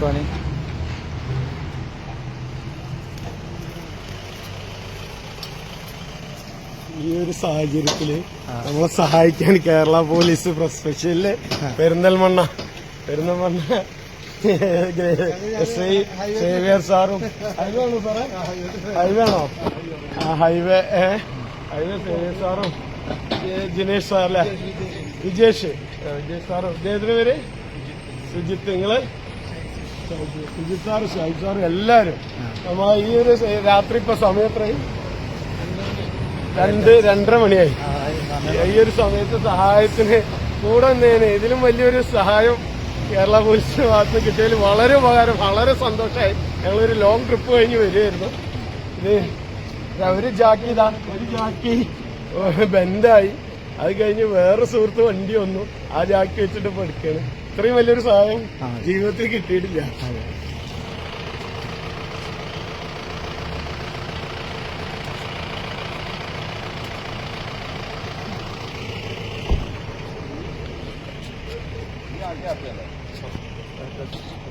കൊടുക്കാൻ ഈ ഒരു സാഹചര്യത്തിൽ നമ്മളെ സഹായിക്കാൻ Kerala police special Perinthalmanna Perinthalmanna S I Xavier സാറും. ഹൈവേ ആണോ സാറേ? ഹൈവേ ആണോ? ആ ഹൈവേ ഏ ഹൈവേ സേവിയർ സാറും. ജിനേഷ് സാറല്ലേ? വിജേഷ്. വിജേഷ് സാറും. ഇദ്ദേഹത്തിന് പേര്? സുജിത്ത്. നിങ്ങൾ? സുജിത് സാറ് ഷാഹിബ് സാറ് എല്ലാവരും ഈ ഒരു രാത്രി ഇപ്പൊ സമയം എത്രയും രണ്ട് രണ്ടര മണിയായി. ഈ ഒരു സമയത്ത് സഹായത്തിന് കൂടെ നിന്നേന് ഇതിലും വലിയൊരു സഹായം കേരള പോലീസിന് ഭാഗത്ത് കിട്ടിയതിൽ വളരെ ഉപകാരം വളരെ സന്തോഷമായി. ഞങ്ങളൊരു ലോങ് ട്രിപ്പ് കഴിഞ്ഞ് വരികയായിരുന്നു. ഇത് ഒരു ജാക്കി ഇതാ ഒരു ജാക്കി ബെൻഡായി. അത് കഴിഞ്ഞ് വേറെ സുഹൃത്ത് വണ്ടി വന്നു. ആ ജാക്കി വെച്ചിട്ട് ഇപ്പൊ എടുക്കാണ്. ഇത്രയും വലിയൊരു സഹായം ജീവിതത്തിൽ കിട്ടിയിട്ടില്ല. Thank you.